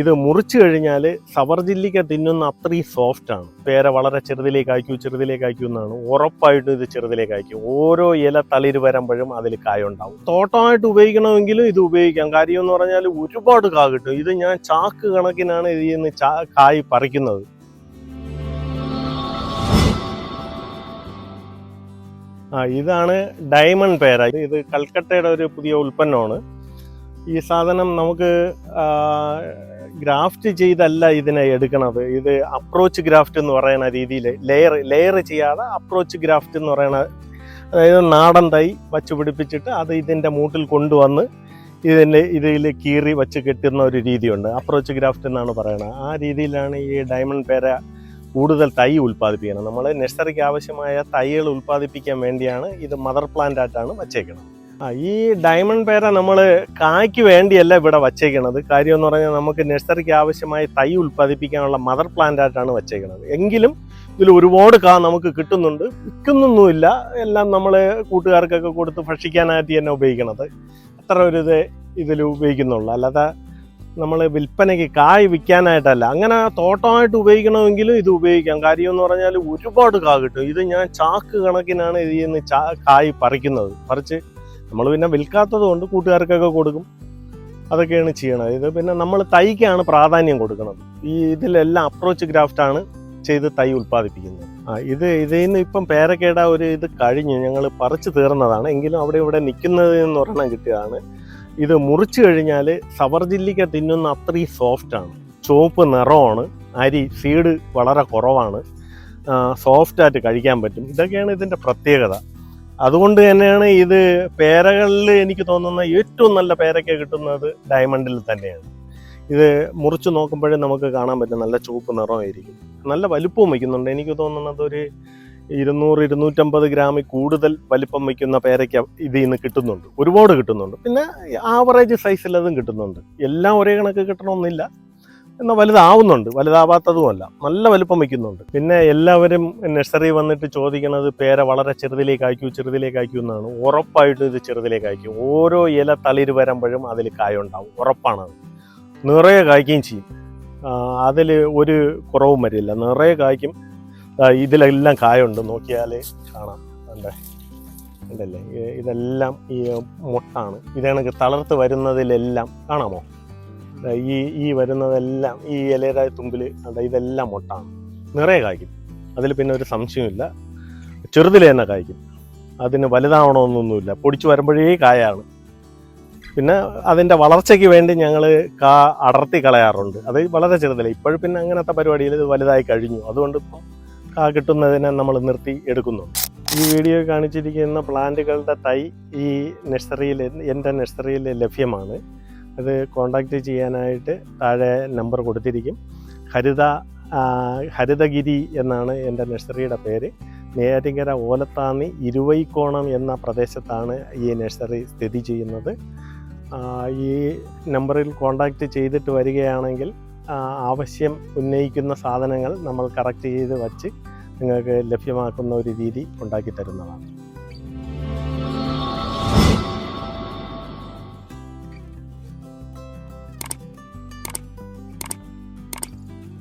ഇത് മുറിച്ചു കഴിഞ്ഞാൽ സവർജില്ലിക്ക തിന്നുന്ന അത്രയും സോഫ്റ്റ് ആണ്. പേര വളരെ ചെറുതിലേക്ക് അയക്കൂ ചെറുതിലേക്ക് അയക്കൂ എന്നാണ്. ഉറപ്പായിട്ടും ഇത് ചെറുതിലേക്ക് അയക്കും. ഓരോ ഇല തളിര് വരുമ്പോഴും അതിൽ കായ ഉണ്ടാവും. തോട്ടമായിട്ട് ഉപയോഗിക്കണമെങ്കിലും ഇത് ഉപയോഗിക്കാം. കാര്യം എന്ന് പറഞ്ഞാൽ ഒരുപാട് കാ കിട്ടും. ഇത് ഞാൻ ചാക്ക് കണക്കിനാണ് ഇതിൽ നിന്ന് കായ് പറിക്കുന്നത്. ആ ഇതാണ് ഡയമണ്ട് പേര. ഇത് കൽക്കട്ടയുടെ ഒരു പുതിയ ഉൽപ്പന്നമാണ്. ഈ സാധനം നമുക്ക് ഗ്രാഫ്റ്റ് ചെയ്തല്ല ഇതിനെ എടുക്കണത്. ഇത് അപ്രോച്ച് ഗ്രാഫ്റ്റ് എന്ന് പറയുന്ന രീതിയിൽ ലെയർ ലെയർ ചെയ്യാതെ അപ്രോച്ച് ഗ്രാഫ്റ്റ് എന്ന് പറയുന്ന അതായത് നാടൻ തൈ വച്ച് പിടിപ്പിച്ചിട്ട് അത് ഇതിന്റെ മൂട്ടിൽ കൊണ്ടുവന്ന് ഇതിന്റെ ഇതിൽ കീറി വച്ച് കെട്ടുന്ന ഒരു രീതിയുണ്ട്. അപ്രോച്ച് ഗ്രാഫ്റ്റ് എന്നാണ് പറയുന്നത്. ആ രീതിയിലാണ് ഈ ഡയമണ്ട് പേര കൂടുതൽ തൈ ഉൽപ്പാദിപ്പിക്കുന്നത്. നമ്മൾ നഴ്സറിക്ക് ആവശ്യമായ തൈകൾ ഉൽപ്പാദിപ്പിക്കാൻ വേണ്ടിയാണ് ഇത് മദർ പ്ലാന്റ് ആയിട്ടാണ് വച്ചേക്കുന്നത്. ഈ ഡയമണ്ട് പേര നമ്മൾ കായ്ക്ക് വേണ്ടിയല്ല ഇവിടെ വച്ചേക്കണത്. കാര്യം എന്ന് പറഞ്ഞാൽ നമുക്ക് നഴ്സറിക്ക് ആവശ്യമായ തൈ ഉൽപ്പാദിപ്പിക്കാനുള്ള മദർ പ്ലാന്റ് ആയിട്ടാണ് വച്ചേക്കുന്നത് എങ്കിലും ഇതിൽ ഒരുപാട് കാ നമുക്ക് കിട്ടുന്നുണ്ട്. വിൽക്കുന്നൊന്നുമില്ല. എല്ലാം നമ്മൾ കൂട്ടുകാർക്കൊക്കെ കൊടുത്ത് ഭക്ഷിക്കാനായിട്ട് തന്നെ ഉപയോഗിക്കണത്. അത്ര ഒരു ഇത് ഇതിൽ ഉപയോഗിക്കുന്നുള്ളൂ. അല്ലാതെ നമ്മൾ വിൽപ്പനയ്ക്ക് കായ് വിൽക്കാനായിട്ടല്ല. അങ്ങനെ തോട്ടമായിട്ട് ഉപയോഗിക്കണമെങ്കിലും ഇത് ഉപയോഗിക്കാം. കാര്യം എന്ന് പറഞ്ഞാൽ ഒരുപാട് കാ കിട്ടും. ഇത് ഞാൻ ചാക്ക് കണക്കിനാണ് ഇതിൽ നിന്ന് ചാ കായ് പറിക്കുന്നത്. പറിച്ച് നമ്മൾ പിന്നെ വിൽക്കാത്തത് കൊണ്ട് കൂട്ടുകാർക്കൊക്കെ കൊടുക്കും. അതൊക്കെയാണ് ചെയ്യണത്. ഇത് പിന്നെ നമ്മൾ തൈക്കാണ് പ്രാധാന്യം കൊടുക്കുന്നത്. ഈ ഇതിലെല്ലാം അപ്രോച്ച് ഗ്രാഫ്റ്റാണ് ചെയ്ത് തൈ ഉൽപ്പാദിപ്പിക്കുന്നത്. ആ ഇത് ഇതിൽ നിന്ന് ഇപ്പം പേരക്കേട ഒരു ഇത് കഴിഞ്ഞ് ഞങ്ങൾ പറിച്ചു തീർന്നതാണ്. എങ്കിലും അവിടെ ഇവിടെ നിൽക്കുന്നത് എന്ന് ഒരെണ്ണം കിട്ടിയതാണ്. ഇത് മുറിച്ചു കഴിഞ്ഞാൽ സവർജില്ലിക്ക തിന്നുന്ന അത്രയും സോഫ്റ്റാണ് ചുവപ്പ് നിറമാണ്. അരി സീഡ് വളരെ കുറവാണ്. സോഫ്റ്റായിട്ട് കഴിക്കാൻ പറ്റും. ഇതൊക്കെയാണ് ഇതിന്റെ പ്രത്യേകത. അതുകൊണ്ട് തന്നെയാണ് ഇത് പേരകളിൽ എനിക്ക് തോന്നുന്ന ഏറ്റവും നല്ല പേരയ്ക്ക കിട്ടുന്നത് ഡയമണ്ടിൽ തന്നെയാണ്. ഇത് മുറിച്ച് നോക്കുമ്പോഴേ നമുക്ക് കാണാൻ പറ്റും നല്ല ചുവപ്പ് നിറമായിരിക്കും. നല്ല വലുപ്പവും വയ്ക്കുന്നുണ്ട്. എനിക്ക് തോന്നുന്നത് ഒരു ഇരുന്നൂറ് ഇരുന്നൂറ്റമ്പത് ഗ്രാമിൽ കൂടുതൽ വലിപ്പം വയ്ക്കുന്ന പേരയ്ക്ക ഇതിൽ നിന്ന് കിട്ടുന്നുണ്ട്. ഒരുപാട് കിട്ടുന്നുണ്ട്. പിന്നെ ആവറേജ് സൈസിൽ അതും കിട്ടുന്നുണ്ട്. എല്ലാം ഒരേ കണക്ക് കിട്ടണമെന്നില്ല. എന്നാൽ വലുതാവുന്നുണ്ട്. വലുതാവാത്തതുമല്ല. നല്ല വലുപ്പം വയ്ക്കുന്നുണ്ട്. പിന്നെ എല്ലാവരും നഴ്സറി വന്നിട്ട് ചോദിക്കുന്നത് പേര വളരെ ചെറുതിലേക്ക് അയക്കൂ ചെറുതിലേക്ക് അയക്കൂ എന്നാണ്. ഉറപ്പായിട്ടും ഇത് ചെറുതിലേക്ക് അയക്കും. ഓരോ ഇല തളിര് വരുമ്പോഴും അതിൽ കായ ഉണ്ടാവും ഉറപ്പാണത് നിറയെ കായ്ക്കുകയും ചെയ്യും. അതിൽ ഒരു കുറവും വരില്ല. നിറയെ കായ്ക്കും. ഇതിലെല്ലാം കായുണ്ട്. നോക്കിയാൽ കാണാം. അല്ലേ ഉണ്ടല്ലേ ഇതെല്ലാം ഈ മുട്ടാണ്. ഇതാണ് തളർത്ത് വരുന്നതിലെല്ലാം കാണാമോ? ഈ ഈ വരുന്നതെല്ലാം ഈ ഇലയുടെ തുമ്പിൽ ഇതെല്ലാം മുട്ടാണ് നിറയെ കായ്ക്കും. അതിൽ പിന്നെ ഒരു സംശയമില്ല ചെറുതിൽ തന്നെ കായ്ക്കും. അതിന് വലുതാവണമെന്നൊന്നുമില്ല. പൊടിച്ചു വരുമ്പോഴേ കായാണ്. പിന്നെ അതിന്റെ വളർച്ചയ്ക്ക് വേണ്ടി ഞങ്ങൾ കാ അടർത്തി കളയാറുണ്ട്. അത് വളരെ ചെറുതല്ല ഇപ്പോഴും പിന്നെ അങ്ങനത്തെ പരിപാടിയിൽ ഇത് വലുതായി കഴിഞ്ഞു. അതുകൊണ്ട് ഇപ്പം കാ കിട്ടുന്നതിനെ നമ്മൾ നിർത്തി എടുക്കുന്നു. ഈ വീഡിയോ കാണിച്ചിരിക്കുന്ന പ്ലാന്റുകളുടെ തൈ ഈ നഴ്സറിയിൽ എന്റെ നഴ്സറിയിൽ ലഭ്യമാണ്. അത് കോണ്ടാക്ട് ചെയ്യാനായിട്ട് താഴെ നമ്പർ കൊടുത്തിരിക്കും. ഹരിത ഹരിതഗിരി എന്നാണ് എന്റെ നഴ്സറിയുടെ പേര്. നെയ്യാറ്റിങ്കര ഓലത്താന്നി ഇരുവൈക്കോണം എന്ന പ്രദേശത്താണ് ഈ നഴ്സറി സ്ഥിതി ചെയ്യുന്നത്. ഈ നമ്പറിൽ കോണ്ടാക്ട് ചെയ്തിട്ട് വരികയാണെങ്കിൽ ആവശ്യം ഉന്നയിക്കുന്ന സാധനങ്ങൾ നമ്മൾ കറക്റ്റ് ചെയ്ത് വച്ച് നിങ്ങൾക്ക് ലഭ്യമാക്കുന്ന ഒരു രീതി ഉണ്ടാക്കി തരുന്നതാണ്.